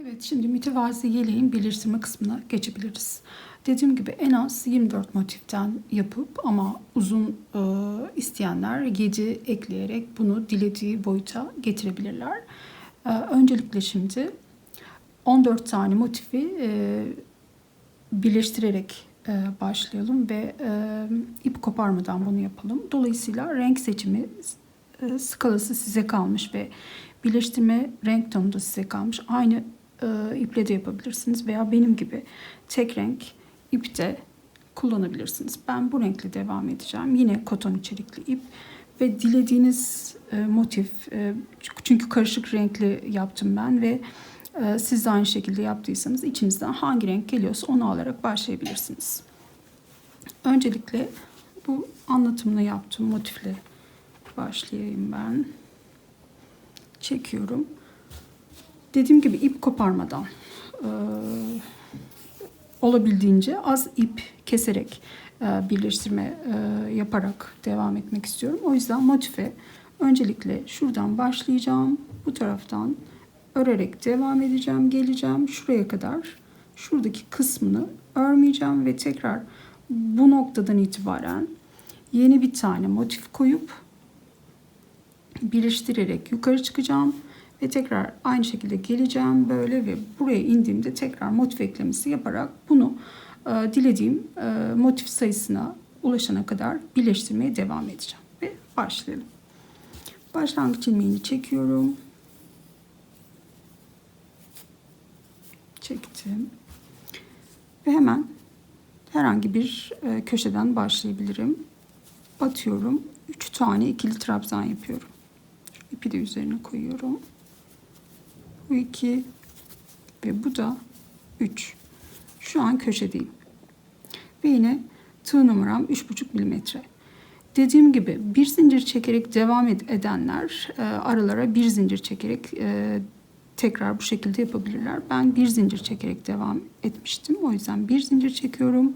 Evet şimdi mütevazi yeleğin birleştirme kısmına geçebiliriz. Dediğim gibi en az 24 motiften yapıp ama uzun e, isteyenler 7 ekleyerek bunu dilediği boyuta getirebilirler. E, öncelikle şimdi 14 tane motifi e, birleştirerek e, başlayalım ve e, ip koparmadan bunu yapalım. Dolayısıyla renk seçimi e, skalası size kalmış ve birleştirme renk tonu da size kalmış. Aynı e, iple de yapabilirsiniz veya benim gibi tek renk ipte kullanabilirsiniz. Ben bu renkle devam edeceğim. Yine koton içerikli ip ve dilediğiniz e, motif e, çünkü karışık renkli yaptım ben ve e, siz de aynı şekilde yaptıysanız içinizden hangi renk geliyorsa onu alarak başlayabilirsiniz. Öncelikle bu anlatımını yaptığım motifle başlayayım ben. Çekiyorum. Dediğim gibi ip koparmadan e, olabildiğince az ip keserek e, birleştirme e, yaparak devam etmek istiyorum. O yüzden motife öncelikle şuradan başlayacağım. Bu taraftan örerek devam edeceğim. Geleceğim şuraya kadar. Şuradaki kısmını örmeyeceğim ve tekrar bu noktadan itibaren yeni bir tane motif koyup birleştirerek yukarı çıkacağım ve tekrar aynı şekilde geleceğim böyle ve buraya indiğimde tekrar motif eklemesi yaparak bunu e, dilediğim e, motif sayısına ulaşana kadar birleştirmeye devam edeceğim ve başlayalım. Başlangıç ilmeğini çekiyorum. Çektim. Ve hemen herhangi bir e, köşeden başlayabilirim. Batıyorum. 3 tane ikili trabzan yapıyorum. İpi de üzerine koyuyorum. Bu iki ve bu da 3. Şu an köşedeyim. Ve yine tığ numaram 3,5 milimetre. Dediğim gibi bir zincir çekerek devam ed- edenler e, aralara bir zincir çekerek e, tekrar bu şekilde yapabilirler. Ben bir zincir çekerek devam etmiştim. O yüzden bir zincir çekiyorum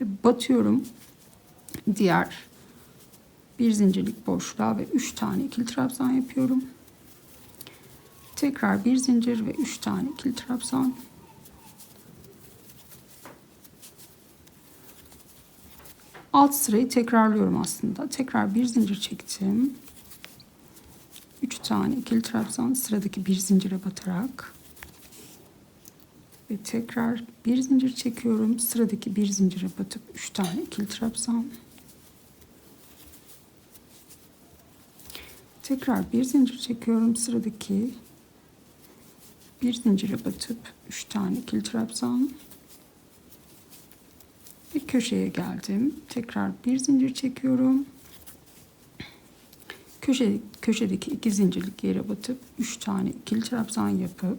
ve batıyorum. Diğer bir zincirlik boşluğa ve 3 tane ikili trabzan yapıyorum. Tekrar bir zincir ve 3 tane ikili trabzan. Alt sırayı tekrarlıyorum aslında. Tekrar bir zincir çektim. 3 tane ikili trabzan sıradaki bir zincire batarak ve tekrar bir zincir çekiyorum. Sıradaki bir zincire batıp 3 tane ikili trabzan. Tekrar bir zincir çekiyorum. Sıradaki bir zincire batıp 3 tane ikili trabzan. Ve köşeye geldim. Tekrar bir zincir çekiyorum. Köşe, köşedeki iki zincirlik yere batıp 3 tane ikili trabzan yapıp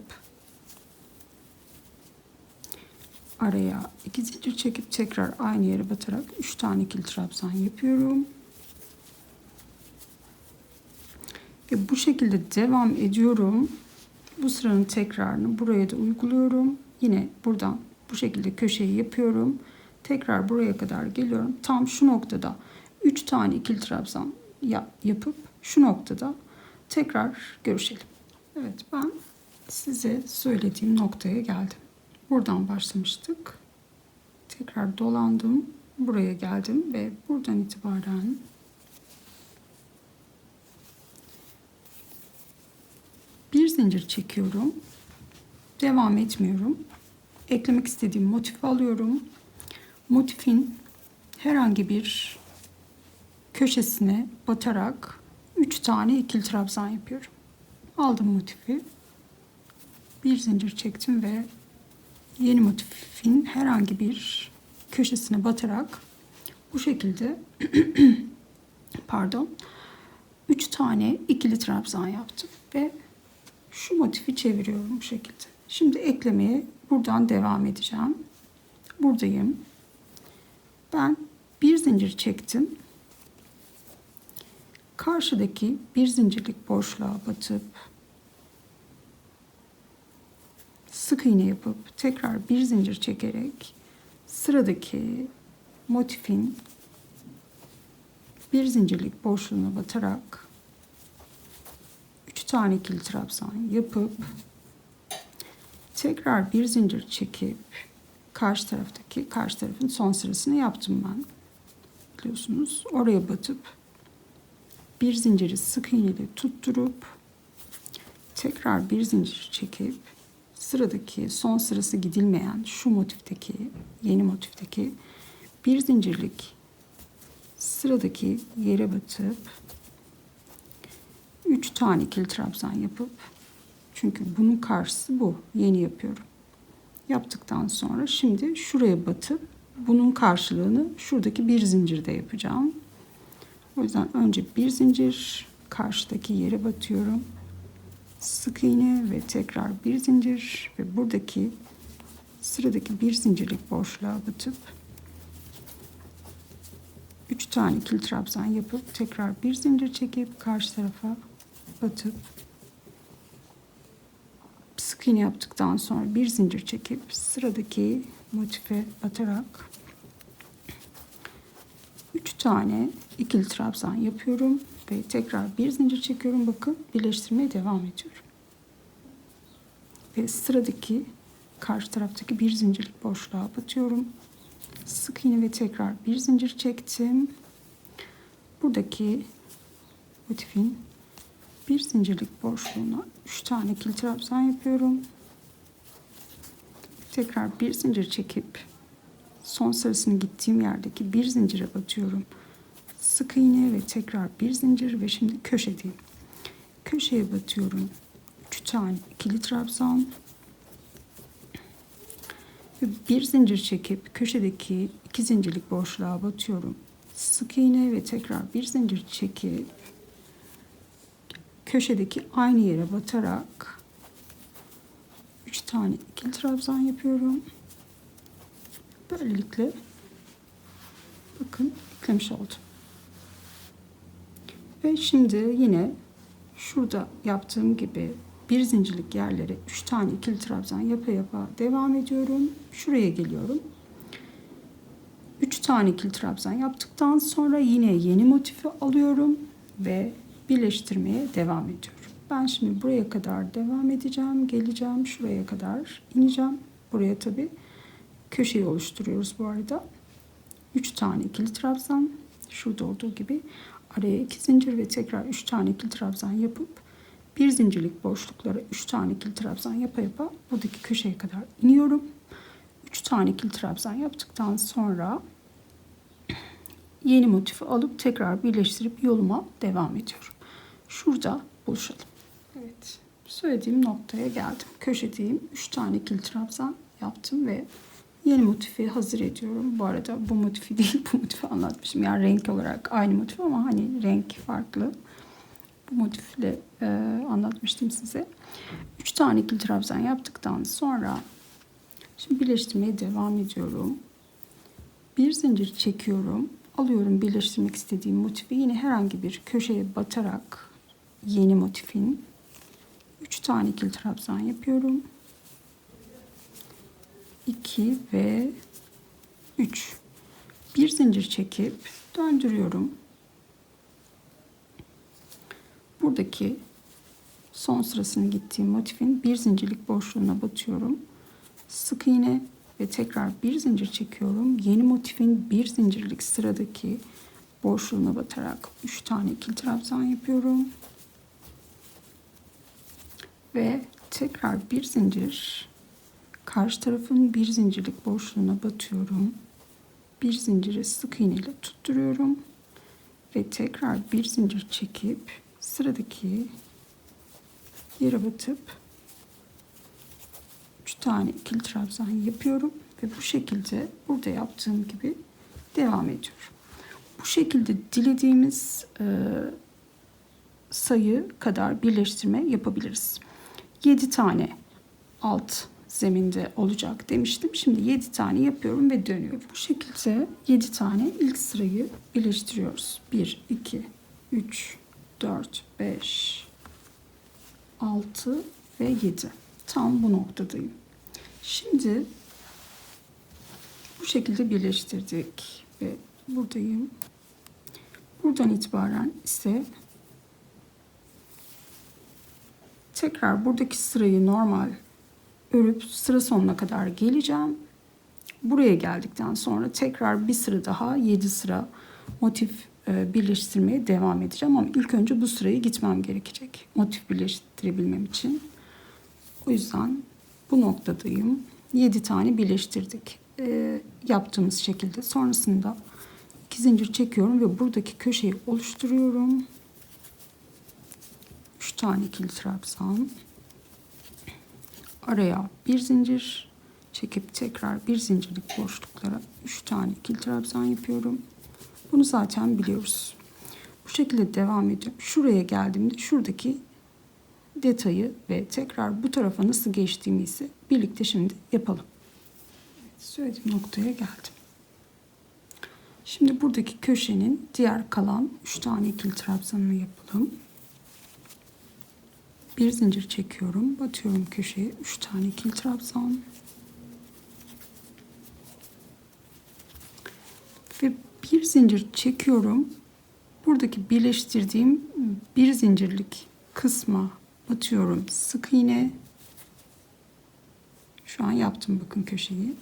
araya iki zincir çekip tekrar aynı yere batarak 3 tane ikili trabzan yapıyorum. Ve bu şekilde devam ediyorum. Bu sıranın tekrarını buraya da uyguluyorum. Yine buradan bu şekilde köşeyi yapıyorum. Tekrar buraya kadar geliyorum. Tam şu noktada 3 tane ikili trabzan yapıp şu noktada tekrar görüşelim. Evet ben size söylediğim noktaya geldim. Buradan başlamıştık. Tekrar dolandım. Buraya geldim ve buradan itibaren bir zincir çekiyorum. Devam etmiyorum. Eklemek istediğim motifi alıyorum. Motifin herhangi bir köşesine batarak 3 tane ikili trabzan yapıyorum. Aldım motifi. Bir zincir çektim ve yeni motifin herhangi bir köşesine batarak bu şekilde pardon 3 tane ikili trabzan yaptım ve şu motifi çeviriyorum bu şekilde. Şimdi eklemeye buradan devam edeceğim. Buradayım. Ben bir zincir çektim. Karşıdaki bir zincirlik boşluğa batıp sık iğne yapıp tekrar bir zincir çekerek sıradaki motifin bir zincirlik boşluğuna batarak 3 tane ikili trabzan yapıp Tekrar bir zincir çekip karşı taraftaki karşı tarafın son sırasını yaptım ben. Biliyorsunuz oraya batıp bir zinciri sık iğne ile tutturup tekrar bir zincir çekip sıradaki son sırası gidilmeyen şu motifteki yeni motifteki bir zincirlik sıradaki yere batıp 3 tane ikili trabzan yapıp çünkü bunun karşısı bu. Yeni yapıyorum. Yaptıktan sonra şimdi şuraya batıp bunun karşılığını şuradaki bir zincirde yapacağım. O yüzden önce bir zincir karşıdaki yere batıyorum. Sık iğne ve tekrar bir zincir ve buradaki sıradaki bir zincirlik boşluğa batıp 3 tane ikili trabzan yapıp tekrar bir zincir çekip karşı tarafa batıp sık iğne yaptıktan sonra bir zincir çekip sıradaki motife batarak 3 tane ikili trabzan yapıyorum ve tekrar bir zincir çekiyorum. Bakın birleştirmeye devam ediyorum. Ve sıradaki karşı taraftaki bir zincirlik boşluğa batıyorum. Sık iğne ve tekrar bir zincir çektim. Buradaki motifin bir zincirlik boşluğuna 3 tane ikili trabzan yapıyorum. Tekrar bir zincir çekip son sırasını gittiğim yerdeki bir zincire batıyorum. Sık iğne ve tekrar bir zincir ve şimdi köşedeyim. Köşeye batıyorum. 3 tane ikili trabzan ve bir zincir çekip köşedeki iki zincirlik boşluğa batıyorum. Sık iğne ve tekrar bir zincir çekip köşedeki aynı yere batarak 3 tane ikili trabzan yapıyorum. Böylelikle bakın eklemiş oldum. Ve şimdi yine şurada yaptığım gibi bir zincirlik yerlere 3 tane ikili trabzan yapa yapa devam ediyorum. Şuraya geliyorum. 3 tane ikili trabzan yaptıktan sonra yine yeni motifi alıyorum ve birleştirmeye devam ediyorum. Ben şimdi buraya kadar devam edeceğim. Geleceğim şuraya kadar ineceğim. Buraya tabi köşeyi oluşturuyoruz bu arada. 3 tane ikili trabzan şurada olduğu gibi araya 2 zincir ve tekrar 3 tane ikili trabzan yapıp bir zincirlik boşluklara 3 tane ikili trabzan yapa yapa buradaki köşeye kadar iniyorum. 3 tane ikili trabzan yaptıktan sonra yeni motifi alıp tekrar birleştirip yoluma devam ediyorum. Şurada buluşalım. Evet. Söylediğim noktaya geldim. Köşedeyim. 3 tane ikili trabzan yaptım ve yeni motifi hazır ediyorum. Bu arada bu motifi değil bu motifi anlatmışım. Yani renk olarak aynı motif ama hani renk farklı. Bu motifle e, anlatmıştım size. 3 tane ikili trabzan yaptıktan sonra şimdi birleştirmeye devam ediyorum. Bir zincir çekiyorum. Alıyorum birleştirmek istediğim motifi. Yine herhangi bir köşeye batarak yeni motifin 3 tane ikili trabzan yapıyorum. 2 ve 3. Bir zincir çekip döndürüyorum. Buradaki son sırasını gittiğim motifin bir zincirlik boşluğuna batıyorum. Sık iğne ve tekrar bir zincir çekiyorum. Yeni motifin bir zincirlik sıradaki boşluğuna batarak 3 tane ikili trabzan yapıyorum. Ve tekrar bir zincir karşı tarafın bir zincirlik boşluğuna batıyorum. Bir zinciri sık iğne ile tutturuyorum. Ve tekrar bir zincir çekip sıradaki yere batıp 3 tane ikili trabzan yapıyorum ve bu şekilde burada yaptığım gibi devam ediyorum. Bu şekilde dilediğimiz e, sayı kadar birleştirme yapabiliriz. 7 tane alt zeminde olacak demiştim. Şimdi 7 tane yapıyorum ve dönüyorum. Bu şekilde 7 tane ilk sırayı birleştiriyoruz. 1, 2, 3, 4, 5, 6 ve 7. Tam bu noktadayım. Şimdi bu şekilde birleştirdik ve buradayım. Buradan itibaren ise tekrar buradaki sırayı normal örüp sıra sonuna kadar geleceğim. Buraya geldikten sonra tekrar bir sıra daha 7 sıra motif e, birleştirmeye devam edeceğim ama ilk önce bu sırayı gitmem gerekecek motif birleştirebilmem için. O yüzden bu noktadayım. 7 tane birleştirdik e, yaptığımız şekilde. Sonrasında iki zincir çekiyorum ve buradaki köşeyi oluşturuyorum. 3 tane ikili trabzan. Araya bir zincir çekip tekrar bir zincirlik boşluklara 3 tane ikili trabzan yapıyorum. Bunu zaten biliyoruz. Bu şekilde devam ediyorum. Şuraya geldiğimde şuradaki detayı ve tekrar bu tarafa nasıl geçtiğimi ise birlikte şimdi yapalım. Söylediğim noktaya geldim. Şimdi buradaki köşenin diğer kalan 3 tane ikili trabzanını yapalım. Bir zincir çekiyorum. Batıyorum köşeye 3 tane ikili trabzan. Ve bir zincir çekiyorum. Buradaki birleştirdiğim bir zincirlik kısma batıyorum sık iğne. Şu an yaptım bakın köşeyi.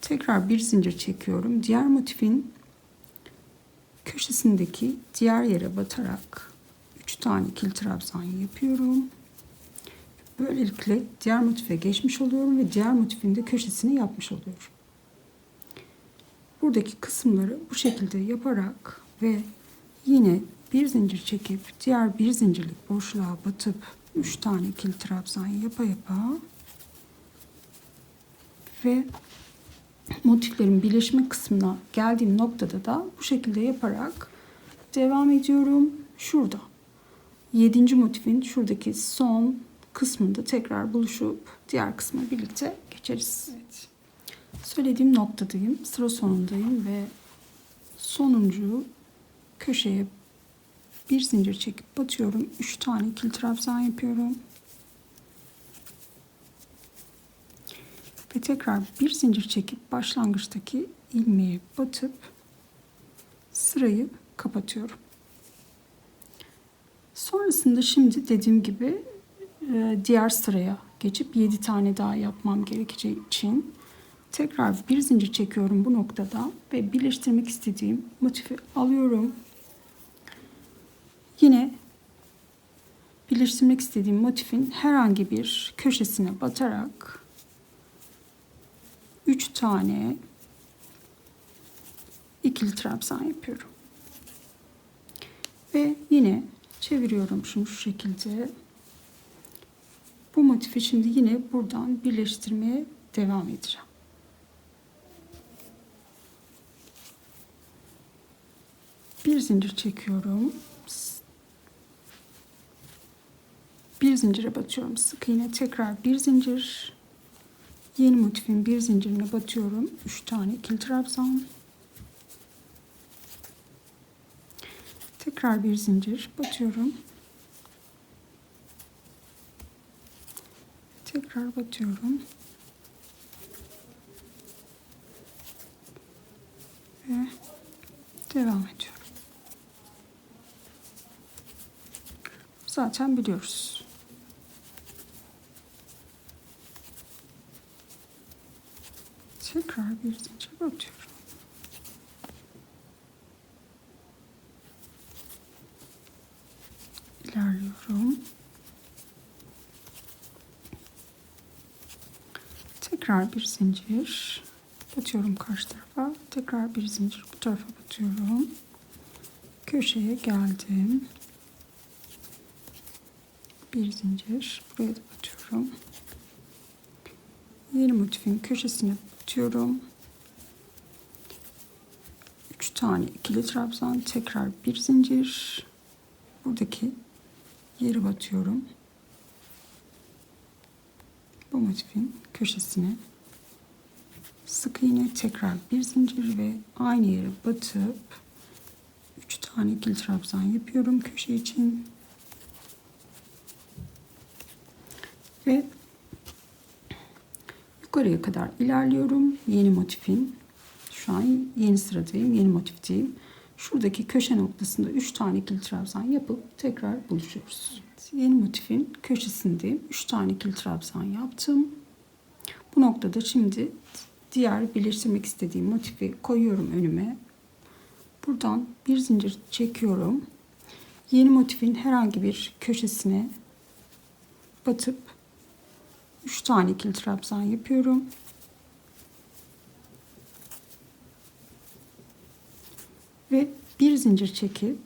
Tekrar bir zincir çekiyorum. Diğer motifin köşesindeki diğer yere batarak 3 tane ikili trabzan yapıyorum. Böylelikle diğer motife geçmiş oluyorum ve diğer motifin de köşesini yapmış oluyorum. Buradaki kısımları bu şekilde yaparak ve yine bir zincir çekip diğer bir zincirlik boşluğa batıp 3 tane ikili trabzan yapa yapa ve motiflerin birleşme kısmına geldiğim noktada da bu şekilde yaparak devam ediyorum. Şurada. Yedinci motifin şuradaki son kısmında tekrar buluşup diğer kısma birlikte geçeriz. Evet. Söylediğim noktadayım. Sıra sonundayım ve sonuncu köşeye bir zincir çekip batıyorum. Üç tane ikili trabzan yapıyorum. Ve tekrar bir zincir çekip başlangıçtaki ilmeğe batıp sırayı kapatıyorum. Sonrasında şimdi dediğim gibi diğer sıraya geçip 7 tane daha yapmam gerekeceği için tekrar bir zincir çekiyorum bu noktada ve birleştirmek istediğim motifi alıyorum. Yine birleştirmek istediğim motifin herhangi bir köşesine batarak 3 tane ikili trabzan yapıyorum. Ve yine çeviriyorum şunu şu şekilde. Bu motifi şimdi yine buradan birleştirmeye devam edeceğim. Bir zincir çekiyorum. Bir zincire batıyorum. Sık iğne tekrar bir zincir. Yeni motifin bir zincirine batıyorum. Üç tane ikili trabzan. Tekrar bir zincir batıyorum. Tekrar batıyorum. Ve devam ediyorum. Zaten biliyoruz. Tekrar bir zincir batıyorum. İlerliyorum. Tekrar bir zincir batıyorum karşı tarafa. Tekrar bir zincir bu tarafa batıyorum. Köşeye geldim. Bir zincir buraya da batıyorum. Yeni motifin köşesine batıyorum. 3 tane ikili trabzan tekrar bir zincir buradaki yeri batıyorum bu motifin köşesine sık iğne tekrar bir zincir ve aynı yere batıp 3 tane ikili trabzan yapıyorum köşe için. Ve yukarıya kadar ilerliyorum. Yeni motifin şu an yeni sıradayım yeni motifteyim. Şuradaki köşe noktasında 3 tane ikili trabzan yapıp tekrar buluşuyoruz. Yeni motifin köşesindeyim. 3 tane ikili trabzan yaptım. Bu noktada şimdi diğer birleştirmek istediğim motifi koyuyorum önüme. Buradan bir zincir çekiyorum. Yeni motifin herhangi bir köşesine batıp 3 tane ikili trabzan yapıyorum. Ve bir zincir çekip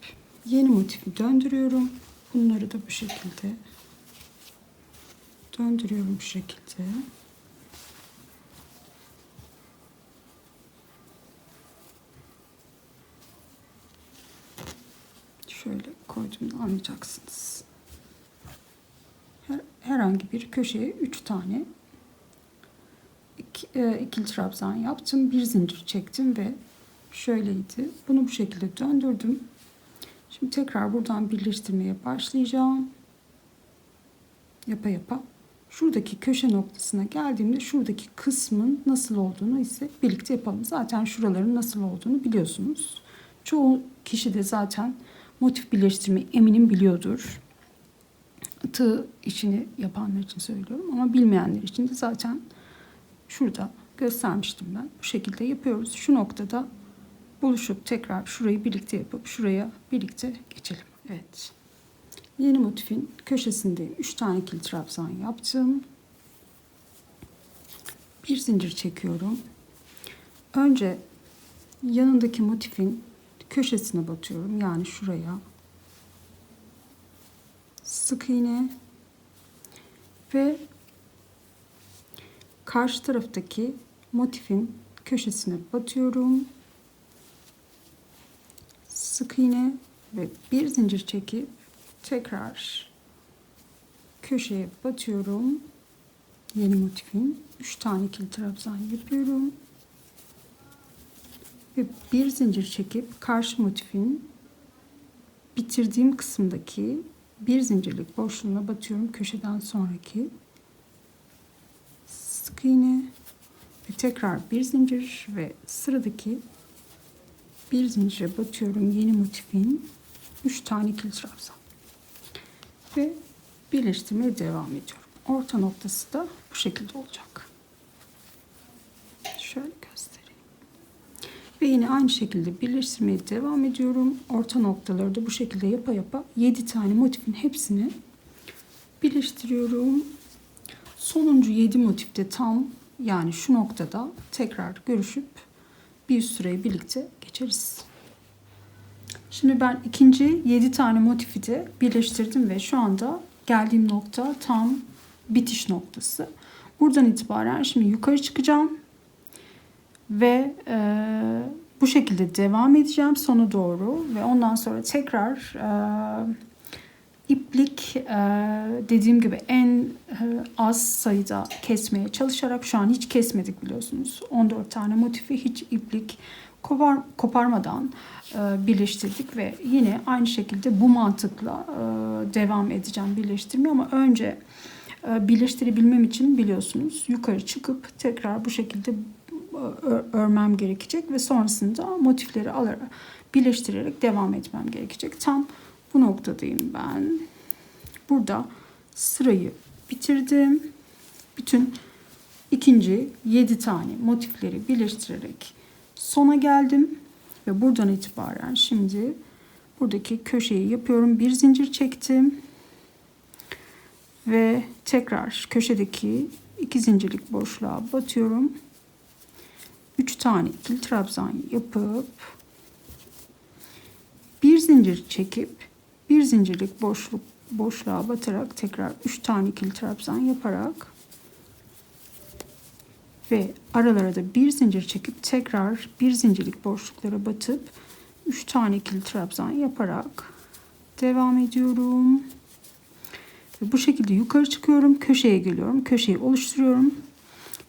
yeni motifi döndürüyorum. Bunları da bu şekilde döndürüyorum bu şekilde. Şöyle koyduğumda anlayacaksınız. Her, herhangi bir köşeye 3 tane iki, e, ikili trabzan yaptım. Bir zincir çektim ve şöyleydi. Bunu bu şekilde döndürdüm. Şimdi tekrar buradan birleştirmeye başlayacağım. Yapa yapa. Şuradaki köşe noktasına geldiğimde şuradaki kısmın nasıl olduğunu ise birlikte yapalım. Zaten şuraların nasıl olduğunu biliyorsunuz. Çoğu kişi de zaten motif birleştirme eminim biliyordur. Tığ işini yapanlar için söylüyorum ama bilmeyenler için de zaten şurada göstermiştim ben. Bu şekilde yapıyoruz. Şu noktada buluşup tekrar şurayı birlikte yapıp şuraya birlikte geçelim. Evet. Yeni motifin köşesinde 3 tane ikili trabzan yaptım. Bir zincir çekiyorum. Önce yanındaki motifin köşesine batıyorum. Yani şuraya. Sık iğne ve karşı taraftaki motifin köşesine batıyorum. Sık iğne ve bir zincir çekip tekrar köşeye batıyorum. Yeni motifin 3 tane ikili trabzan yapıyorum. Ve bir zincir çekip karşı motifin bitirdiğim kısımdaki bir zincirlik boşluğuna batıyorum köşeden sonraki sık iğne ve tekrar bir zincir ve sıradaki bir zincire batıyorum yeni motifin 3 tane ikili trabzan ve birleştirmeye devam ediyorum. Orta noktası da bu şekilde olacak. Şöyle göstereyim. Ve yine aynı şekilde birleştirmeye devam ediyorum. Orta noktaları da bu şekilde yapa yapa 7 tane motifin hepsini birleştiriyorum. Sonuncu 7 motifte tam yani şu noktada tekrar görüşüp bir süreyi birlikte geçeriz. Şimdi ben ikinci 7 tane motifi de birleştirdim ve şu anda geldiğim nokta tam bitiş noktası. Buradan itibaren şimdi yukarı çıkacağım ve e, bu şekilde devam edeceğim sona doğru ve ondan sonra tekrar e, iplik e, dediğim gibi en e, az sayıda kesmeye çalışarak şu an hiç kesmedik biliyorsunuz 14 tane motifi hiç iplik kopar, koparmadan e, birleştirdik ve yine aynı şekilde bu mantıkla e, devam edeceğim birleştirmeye ama önce e, birleştirebilmem için biliyorsunuz yukarı çıkıp tekrar bu şekilde örmem gerekecek ve sonrasında motifleri alarak birleştirerek devam etmem gerekecek. Tam bu noktadayım ben. Burada sırayı bitirdim. Bütün ikinci 7 tane motifleri birleştirerek sona geldim ve buradan itibaren şimdi buradaki köşeyi yapıyorum. Bir zincir çektim ve tekrar köşedeki iki zincirlik boşluğa batıyorum. 3 tane ikili trabzan yapıp bir zincir çekip bir zincirlik boşluk boşluğa batarak tekrar 3 tane ikili trabzan yaparak ve aralara da bir zincir çekip tekrar bir zincirlik boşluklara batıp 3 tane ikili trabzan yaparak devam ediyorum. Ve bu şekilde yukarı çıkıyorum. Köşeye geliyorum. Köşeyi oluşturuyorum.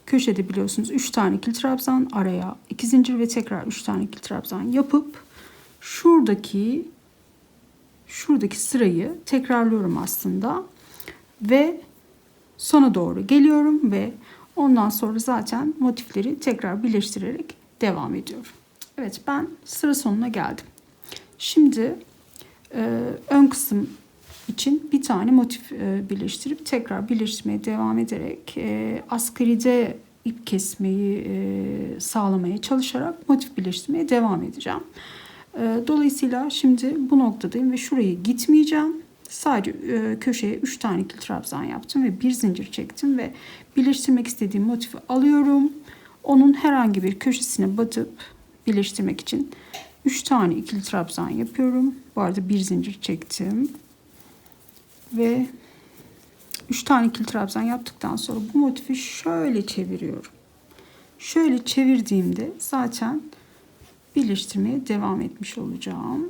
Köşede biliyorsunuz 3 tane ikili trabzan, araya 2 zincir ve tekrar 3 tane ikili trabzan yapıp şuradaki şuradaki sırayı tekrarlıyorum aslında ve sona doğru geliyorum ve ondan sonra zaten motifleri tekrar birleştirerek devam ediyorum. Evet ben sıra sonuna geldim. Şimdi e, ön kısım için bir tane motif e, birleştirip tekrar birleştirmeye devam ederek e, askeride ip kesmeyi e, sağlamaya çalışarak motif birleştirmeye devam edeceğim. E, dolayısıyla şimdi bu noktadayım ve şuraya gitmeyeceğim. Sadece e, köşeye 3 tane ikili trabzan yaptım ve bir zincir çektim ve birleştirmek istediğim motifi alıyorum. Onun herhangi bir köşesine batıp birleştirmek için 3 tane ikili trabzan yapıyorum. Bu arada bir zincir çektim. Ve 3 tane ikili trabzan yaptıktan sonra bu motifi şöyle çeviriyorum. Şöyle çevirdiğimde zaten birleştirmeye devam etmiş olacağım.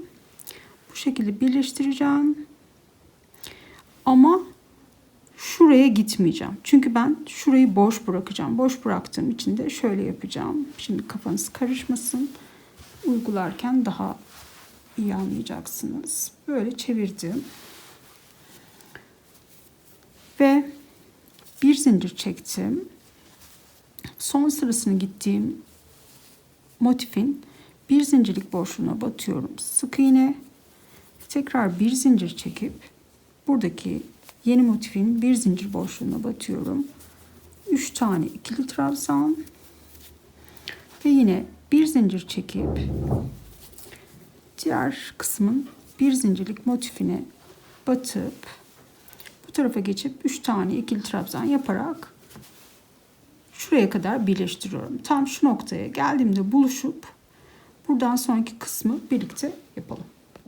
Bu şekilde birleştireceğim. Ama şuraya gitmeyeceğim. Çünkü ben şurayı boş bırakacağım. Boş bıraktığım için de şöyle yapacağım. Şimdi kafanız karışmasın. Uygularken daha iyi anlayacaksınız. Böyle çevirdim. Ve bir zincir çektim. Son sırasını gittiğim motifin bir zincirlik boşluğuna batıyorum. Sık iğne. Tekrar bir zincir çekip buradaki yeni motifin bir zincir boşluğuna batıyorum. 3 tane ikili trabzan ve yine bir zincir çekip diğer kısmın bir zincirlik motifine batıp bu tarafa geçip 3 tane ikili trabzan yaparak şuraya kadar birleştiriyorum. Tam şu noktaya geldiğimde buluşup buradan sonraki kısmı birlikte yapalım.